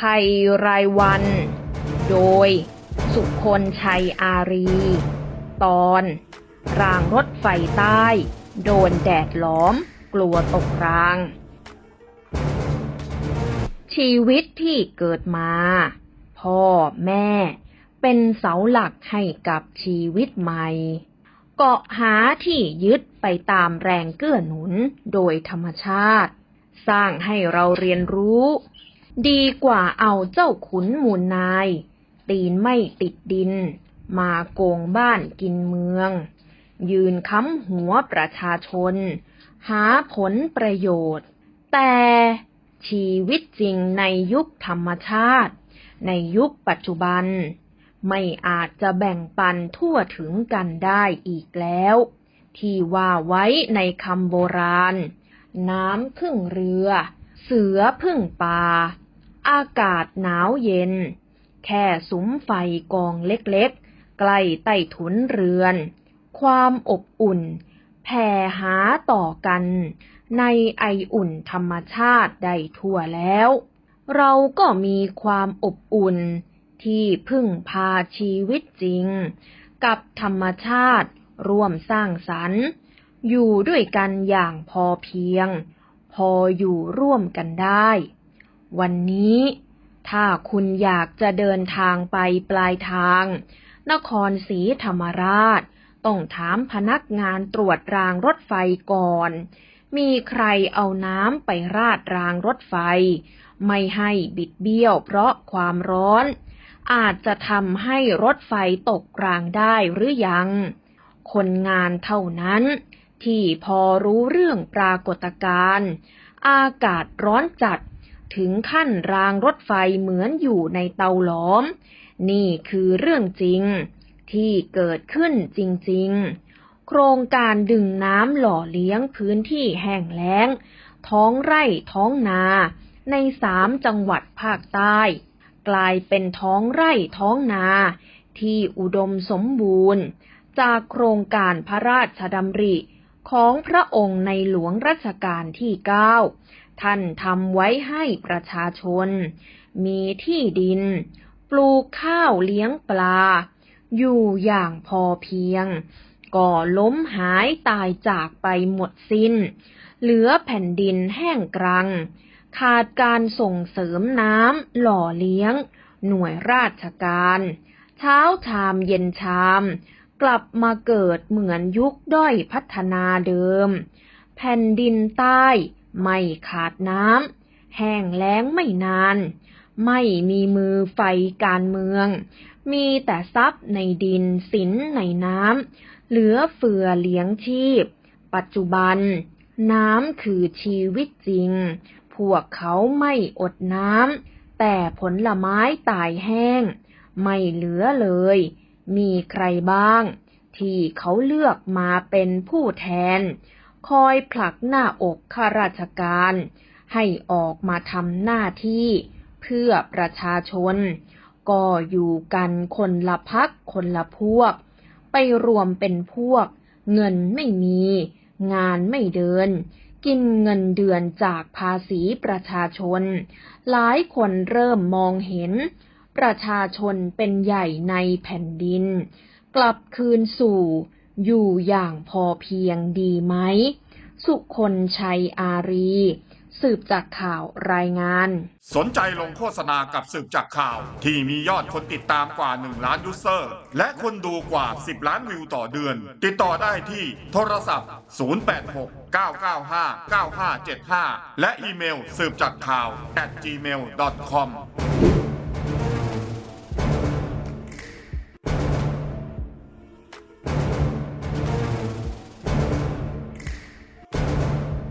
ภัยรายวัน โดย สุคนชัยอารี ตอน รางรถไฟใต้ โดนแดดล้อม กลัวตกราง ชีวิตที่เกิดมา พ่อแม่ เป็นเสาหลักให้กับชีวิตใหม่ เกาะหาที่ยึดไปตามแรงเกื้อหนุนโดยธรรมชาติ สร้างให้เราเรียนรู้ ดีกว่าเอาเจ้าขุนมูลนาย ตีนไม่ติดดิน มาโกงบ้านกินเมือง ยืนค้ำหัวประชาชน หาผลประโยชน์ แต่ชีวิตจริงในยุคธรรมชาติ ในยุคปัจจุบัน ไม่อาจจะแบ่งปันทั่วถึงกันได้อีกแล้ว ที่ว่าไว้ในคำโบราณ น้ำพึ่งเรือ เสือพึ่งป่า อากาศหนาวเย็น แค่สุมไฟกองเล็กๆ ใกล้ใต้ถุนเรือน ความอบอุ่น แผ่หาต่อกัน ในไออุ่นธรรมชาติได้ทั่วแล้ว เราก็มีความอบอุ่นที่พึ่งพาชีวิตจริง กับธรรมชาติร่วมสร้างสรรค์ อยู่ด้วยกันอย่างพอเพียง พออยู่ร่วมกันได้ วันนี้ ถ้าคุณอยากจะเดินทางไปปลายทาง นครศรีธรรมราช ต้องถามพนักงานตรวจรางรถไฟก่อน มีใครเอาน้ำไปราดรางรถไฟ ไม่ให้บิดเบี้ยวเพราะความร้อน อาจจะทำให้รถไฟตกรางได้หรือยัง คนงานเท่านั้นที่พอรู้เรื่องปรากฏการณ์อากาศร้อนจัด ถึงขั้นรางรถไฟเหมือนอยู่ในเตาหลอม นี่คือเรื่องจริง ที่เกิดขึ้นจริง ๆ โครงการดึงน้ำหล่อเลี้ยงพื้นที่แห้งแล้ง ท้องไร่ท้องนา ในสามจังหวัดภาคใต้ กลายเป็นท้องไร่ท้องนา ที่อุดมสมบูรณ์ จากโครงการพระราชดำริของพระองค์ในหลวงรัชกาลที่เก้า ท่านทำไว้ให้ประชาชน มีที่ดิน ปลูกข้าวเลี้ยงปลา อยู่อย่างพอเพียง ก่อล้มหายตายจากไปหมดสิน้น เหลือแผ่นดินแห้งกรัง ขาดการส่งเสริมน้ำหล่อเลี้ยง หน่วยราชการ เช้าชามเย็นชามกลับมาเกิดเหมือนยุคด้อยพัฒนาเดิม แผ่นดินใต้ ไม่ขาดน้ำ แห้งแล้งไม่นาน ไม่มีมือไฟการเมือง มีแต่ทรัพย์ในดินสินในน้ำ เหลือเฟือเลี้ยงชีพ ปัจจุบัน น้ำคือชีวิตจริง พวกเขาไม่อดน้ำ แต่ผลไม้ตายแห้ง ไม่เหลือเลย มีใครบ้าง ที่เขาเลือกมาเป็นผู้แทน คอยผลักหน้าอกข้าราชการ ให้ออกมาทำหน้าที่เพื่อประชาชน ก็อยู่กันคนละพักคนละพวก ไปรวมเป็นพวก เงินไม่มี งานไม่เดิน กินเงินเดือนจากภาษีประชาชน หลายคนเริ่มมองเห็น ประชาชนเป็นใหญ่ในแผ่นดิน กลับคืนสู่ อยู่อย่างพอเพียงดีไหม สุคนชัยอารี สืบจากข่าวรายงาน สนใจลงโฆษณากับสืบจากข่าว ที่มียอดคนติดตามกว่า 1 ล้านยูเซอร์ และคนดูกว่า 10 ล้านวิวต่อเดือน ติดต่อได้ที่โทรศัพท์ 086 995 9575 และอีเมลสืบจากข่าว at gmail.com